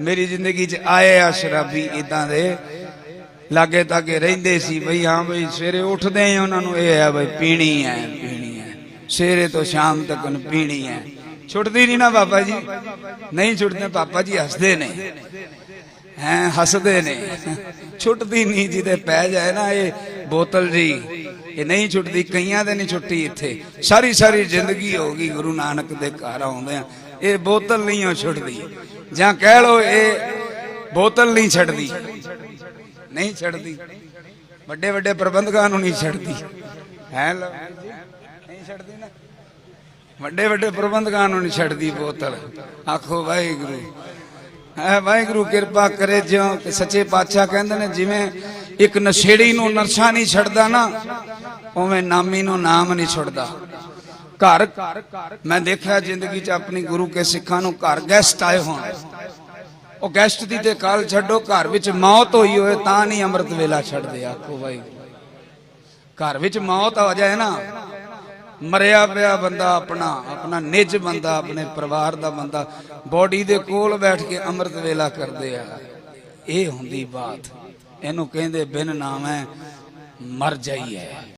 ਮੇਰੀ ਜ਼ਿੰਦਗੀ 'ਚ ਆਏ ਆ ਸ਼ਰਾਬੀ ਇਦਾਂ ਦੇ। ਲਾਗੇ ਤਾਗੇ ਰਹਿੰਦੇ ਸੀ ਬਈ, ਹਾਂ ਬਈ, ਸਵੇਰੇ ਉੱਠਦੇ ਹੀ ਉਹਨਾਂ ਨੂੰ, ਇਹ ਆ ਬਈ, ਪੀਣੀ ਹੈ ਪੀਣੀ ਹੈ ਸਵੇਰੇ ਤੋਂ ਸ਼ਾਮ ਤੱਕ ਉਹਨੂੰ ਪੀਣੀ ਹੈ ਛੁੱਟਦੀ ਨਹੀਂ ਨਾ ਬਾਬਾ ਜੀ। ਨਹੀਂ ਛੁੱਟਦੇ, ਪਾਪਾ ਜੀ ਹੱਸਦੇ ਨੇ। ਹੈਂ, ਹੱਸਦੇ ਨੇ। ਛੁੱਟਦੀ ਨਹੀਂ ਜਿਹਦੇ ਪੈ ਜਾਏ ਨਾ ਇਹ ਬੋਤਲ ਜੀ। ਇਹ ਨਹੀਂ ਛੁੱਟਦੀ, ਕਈਆਂ ਦੇ ਨਹੀਂ ਛੁੱਟੀ ਇੱਥੇ। ਸਾਰੀ ਸਾਰੀ ਜ਼ਿੰਦਗੀ ਹੋ ਗਈ, ਗੁਰੂ ਨਾਨਕ ਦੇ ਘਰ ਆਉਂਦੇ ਆ। ਇਹ ਬੋਤਲ ਨਹੀਂ ਉਹ ਛੁੱਟਦੀ। ਜਾਂ ਕਹਿ ਲੋ ਇਹ ਬੋਤਲ ਨਹੀਂ ਛੱਡਦੀ। ਨਹੀਂ ਛੱਡਦੀ। ਵੱਡੇ ਵੱਡੇ ਪ੍ਰਬੰਧਕਾਂ ਨੂੰ ਨਹੀਂ ਛੱਡਦੀ। ਹੈ ਲੋ ਨਹੀਂ ਛੱਡਦੀ ਨਾ। ਵੱਡੇ ਵੱਡੇ ਪ੍ਰਬੰਧਕਾਂ ਨੂੰ ਨਹੀਂ ਛੱਡਦੀ ਬੋਤਲ। ਆਖੋ ਵਾਹਿਗੁਰੂ। ਹੈ ਵਾਹਿਗੁਰੂ ਕਿਰਪਾ ਕਰੇ ਜਿਉਂ ਕਿ ਸੱਚੇ ਪਾਤਸ਼ਾਹ ਕਹਿੰਦੇ ਨੇ, ਜਿਵੇਂ ਇੱਕ ਨਸ਼ੇੜੀ ਨੂੰ ਨਰਸਾ ਨਹੀਂ ਛੱਡਦਾ ਨਾ, ਉਵੇਂ ਨਾਮੀ ਨੂੰ ਨਾਮ ਨਹੀਂ ਛੱਡਦਾ। ਘਰ, ਮੈਂ ਦੇਖਿਆ ਜ਼ਿੰਦਗੀ 'ਚ ਆਪਣੀ ਗੁਰੂ ਕੇ ਸਿੱਖਾਂ ਨੂੰ ਘਰ ਗੈਸਟ ਆਏ ਹੋਣ। ਉਹ ਗੈਸਟ ਦੀ ਤੇ ਕਾਲ ਛੱਡੋ, ਘਰ ਵਿੱਚ ਮੌਤ ਹੋਈ ਹੋਏ ਤਾਂ ਨਹੀਂ ਅੰਮ੍ਰਿਤ ਵੇਲਾ ਛੱਡਦੇ, ਆਖੋ ਵਾਹਿਗੁਰੂ ਘਰ ਵਿੱਚ ਮੌਤ ਆ ਜਾਏ ਨਾ, ਮਰਿਆ ਪਿਆ ਬੰਦਾ ਆਪਣਾ ਆਪਣਾ ਨਿੱਜ ਬੰਦਾ, ਆਪਣੇ ਪਰਿਵਾਰ ਦਾ ਬੰਦਾ, ਬੋਡੀ ਦੇ ਕੋਲ ਬੈਠ ਕੇ ਅੰਮ੍ਰਿਤ ਵੇਲਾ ਕਰਦੇ ਆ। ਇਹ ਹੁੰਦੀ ਬਾਤ। ਇਹਨੂੰ ਕਹਿੰਦੇ ਬਿਨ ਨਾਮ ਹੈ ਮਰ ਜਾਈਏ